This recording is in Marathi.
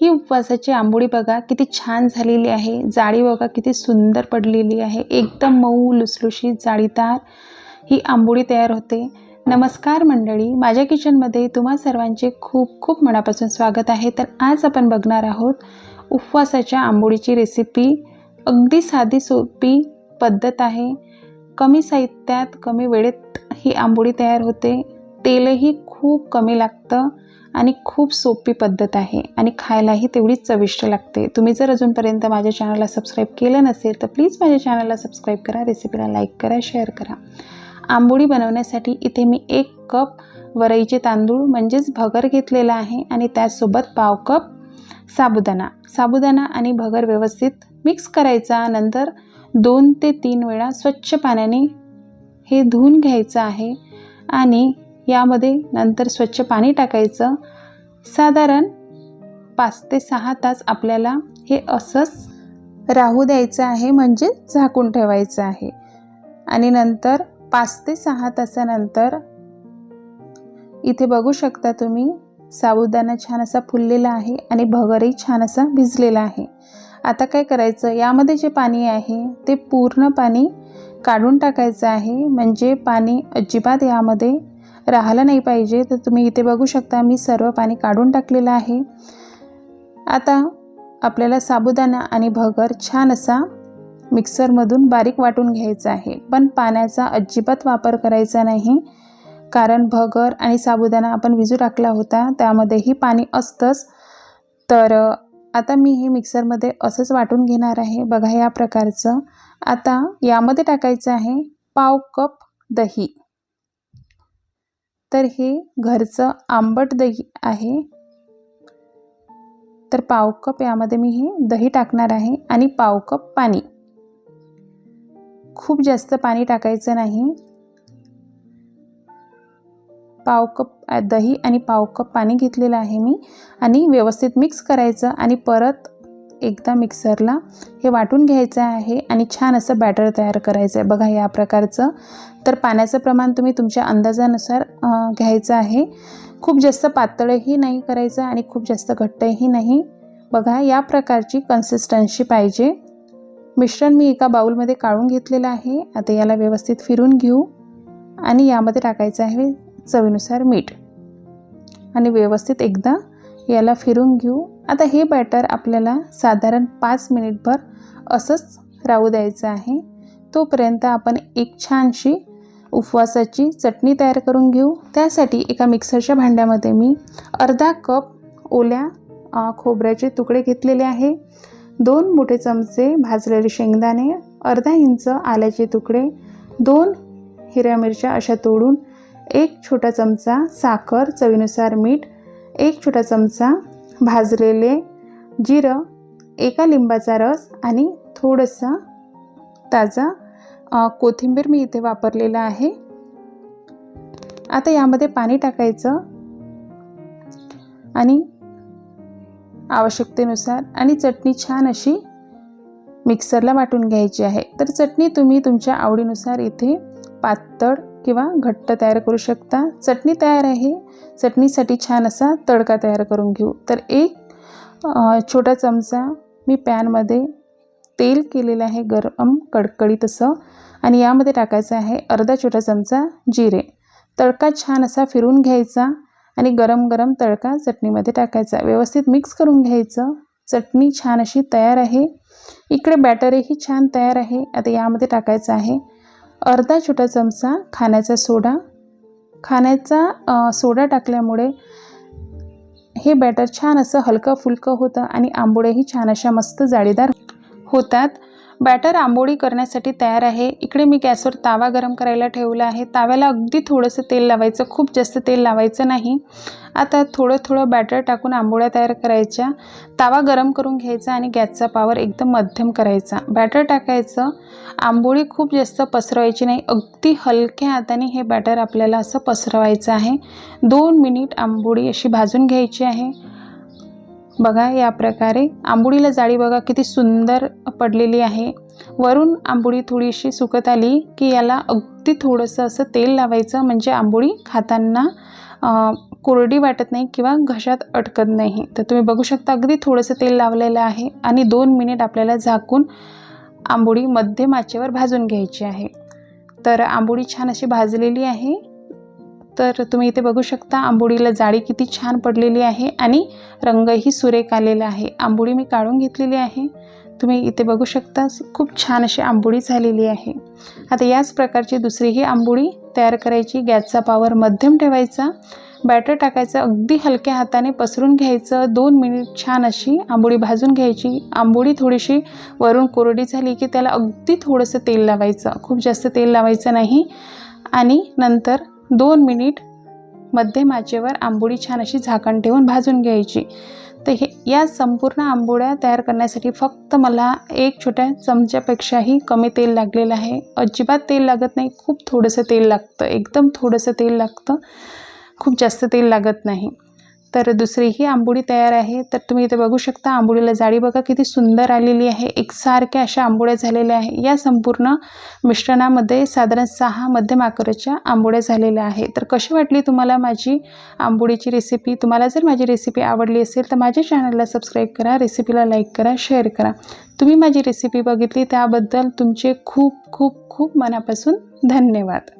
ही उपवासाची आंबोळी बघा किती छान झालेली आहे. जाळी बघा किती सुंदर पडलेली आहे. एकदम मऊ लुसलुशीत जाळीदार ही आंबोळी तयार होते. नमस्कार मंडळी माझ्या किचनमध्ये तुम्हा सर्वांचे खूप खूप मनापासून स्वागत आहे. तर आज आपण बघणार आहोत उपवासाच्या आंबोळीची रेसिपी अगदी साधी सोपी पद्धत आहे. कमी साहित्यात कमी वेळेत ही आंबोळी तयार होते. तेलही खूप कमी लागतं आणि खूप सोपी पद्धत आहे आणि खायलाही तेवढीच चविष्ट लागते. तुम्ही जर अजूनपर्यंत माझ्या चॅनलला सबस्क्राईब केलं नसेल तर प्लीज माझ्या चॅनलला सबस्क्राईब करा रेसिपीला लाईक करा शेअर करा. आंबोळी बनवण्यासाठी इथे मी एक कप वरईचे तांदूळ म्हणजेच भगर घेतलेला आहे आणि त्याचसोबत पाव कप साबुदाणा. साबुदाणा आणि भगर व्यवस्थित मिक्स करायचा नंतर दोन ते तीन वेळा स्वच्छ पाण्याने हे धुवून घ्यायचं आहे आणि यामध्ये नंतर स्वच्छ पाणी टाकायचं. साधारण पाच ते सहा तास आपल्याला हे असंच राहू द्यायचं आहे म्हणजे झाकून ठेवायचं आहे. आणि नंतर पाच ते सहा तासानंतर इथे बघू शकता तुम्ही साबुदाणा छान असा फुललेला आहे आणि भगरही छान असा भिजलेला आहे. आता काय करायचं यामध्ये जे पाणी आहे ते पूर्ण पाणी काढून टाकायचं आहे. म्हणजे पाणी अजिबात यामध्ये राहिलं नाही पाहिजे. तर तुम्ही इथे बघू शकता मी सर्व पाणी काढून टाकलेलं आहे. आता आपल्याला साबुदाणा आणि भगर छान असा मिक्सरमधून बारीक वाटून घ्यायचा आहे. पण पाण्याचा अजिबात वापर करायचा नाही. कारण भगर आणि साबुदाणा आपण विजू टाकला होता त्यामध्येही पाणी असतंच. तर आता मी हे मिक्सरमध्ये असंच वाटून घेणार आहे. बघा या प्रकारचं. आता यामध्ये टाकायचं आहे पाव कप दही. तर हे घरचं आंबट दही आहे. तर पाव कप यामध्ये मी हे दही टाकणार आहे आणि पाव कप पाणी. खूप जास्त पाणी टाकायचं नाही. पाव कप दही आणि पाव कप पाणी घेतलेलं आहे मी. आणि व्यवस्थित मिक्स करायचं आणि परत एकदा मिक्सरला हे वाटून घ्यायचं आहे आणि छान असं बॅटर तयार करायचं आहे बघा या प्रकारचं. तर पाण्याचं प्रमाण तुम्ही तुमच्या अंदाजानुसार घ्यायचं आहे. खूप जास्त पातळही नाही करायचं आणि खूप जास्त घट्टही नाही. बघा या प्रकारची कन्सिस्टन्सी पाहिजे. मिश्रण मी एका बाऊलमध्ये काढून घेतलेलं आहे. आता याला व्यवस्थित फिरून घेऊ. आणि यामध्ये टाकायचं आहे चवीनुसार मीठ. आणि व्यवस्थित एकदा याला फिरून घेऊ. आता हे बॅटर आपल्याला साधारण पाच मिनिटभर असंच राहू द्यायचं आहे. तोपर्यंत आपण एक छानशी उपवासाची चटणी तयार करून घेऊ. त्यासाठी एका मिक्सरच्या भांड्यामध्ये मी अर्धा कप ओल्या खोबऱ्याचे तुकडे घेतलेले आहे. दोन मोठे चमचे भाजलेले शेंगदाणे अर्धा इंच आल्याचे तुकडे दोन हिरव्या मिरच्या अशा तोडून एक छोटा चमचा साखर चवीनुसार मीठ एक छोटा चमचा भाजलेले जिरं एका लिंबाचा रस आणि थोडंसं ताजा कोथिंबीर मी इथे वापरलेला आहे. आता यामध्ये पाणी टाकायचं आणि आवश्यकतेनुसार आणि चटणी छान अशी मिक्सरला वाटून घ्यायची आहे. तर चटणी तुम्ही तुमच्या आवडीनुसार इथे पातळ किंवा घट्ट तयार करू शकता. चटणी तयार आहे. चटणीसाठी छान असा तडका तयार करून घेऊ. तर एक छोटा चमचा मी पॅनमध्ये तेल केलेलं आहे गरम कडकडीत असं आणि यामध्ये टाकायचं आहे अर्धा छोटा चमचा जिरे. तडका छान असा फिरून घ्यायचा आणि गरम गरम तडका चटणीमध्ये टाकायचा. व्यवस्थित मिक्स करून घ्यायचं. चटणी छान अशी तयार आहे. इकडे बॅटरही छान तयार आहे. आता यामध्ये टाकायचं आहे अर्धा छोटा चमचा खाण्याचा सोडा. खाण्याचा सोडा टाकल्यामुळे हे बॅटर छान असं हलकं फुलकं होतं आणि आंबोळ्याही छान अशा मस्त जाळीदार होतात. बॅटर आंबोळी करण्यासाठी तयार आहे. इकडे मी गॅसवर तावा गरम करायला ठेवला आहे. ताव्याला अगदी थोडंसं तेल लावायचं खूप जास्त तेल लावायचं नाही. आता थोडं थोडं बॅटर टाकून आंबोळ्या तयार करायच्या. तावा गरम करून घ्यायचा आणि गॅसचा पावर एकदम मध्यम करायचा. बॅटर टाकायचं. आंबोळी खूप जास्त पसरवायची नाही. अगदी हलक्या हाताने हे बॅटर आपल्याला असं पसरवायचं आहे. दोन मिनिट आंबोळी अशी भाजून घ्यायची आहे. बघा या प्रकारे आंबोळीला जाळी बघा किती सुंदर पडलेली आहे. वरून आंबोळी थोडीशी सुकत आली की याला अगदी थोडंसं असं तेल लावायचं म्हणजे आंबोळी खाताना कोरडी वाटत नाही किंवा घशात अटकत नाही. तर तुम्ही बघू शकता अगदी थोडंसं तेल लावलेलं आहे आणि दोन मिनिट आपल्याला झाकून आंबोळी मध्यम आचेवर भाजून घ्यायची आहे. तर आंबोळी छान अशी भाजलेली आहे. तर तुम्ही इथे बघू शकता आंबोडीला जाळी किती छान पडलेली आहे आणि रंगही सुरेख आलेला आहे. आंबोळी मी काढून घेतलेली आहे. तुम्ही इथे बघू शकता खूप छान अशी आंबोळी झालेली आहे. आता याच प्रकारची दुसरीही आंबोळी तयार करायची. गॅसचा पावर मध्यम ठेवायचा. बॅटर टाकायचं. अगदी हलक्या हाताने पसरून घ्यायचं. दोन मिनिट छान अशी आंबोळी भाजून घ्यायची. आंबोळी थोडीशी वरून कोरडी झाली की त्याला अगदी थोडंसं तेल लावायचं. खूप जास्त तेल लावायचं नाही. आणि नंतर दोन मिनिट मध्यम आचेवर आंबोळी छान अशी झाकण ठेवून भाजून घ्यायची. तर हे या संपूर्ण आंबोळ्या तयार करण्यासाठी फक्त मला एक छोट्या चमच्यापेक्षाही कमी तेल लागलेलं आहे. अजिबात तेल लागत नाही. खूप थोडंसं तेल लागतं. एकदम थोडंसं तेल लागतं. खूप जास्त तेल लागत नाही. तर दुसरी ही आंबोळी तयार आहे. तर तुम्ही इथे बघू शकता आंबोळीला जाळी बघा किती सुंदर आलेली आहे. एकसारख्या अशा आंबोळ्या झालेल्या आहे. या संपूर्ण मिश्रणामध्ये साधारण सहा मध्यम आकाराच्या आंबोळ्या झालेल्या आहे तर कशी वाटली तुम्हाला माझी आंबोळीची रेसिपी तुम्हाला जर माझी रेसिपी आवडली असेल तर माझ्या चॅनलला सबस्क्राईब करा रेसिपीला लाईक करा शेअर करा. तुम्ही माझी रेसिपी बघितली त्याबद्दल तुमचे खूप खूप खूप मनापासून धन्यवाद.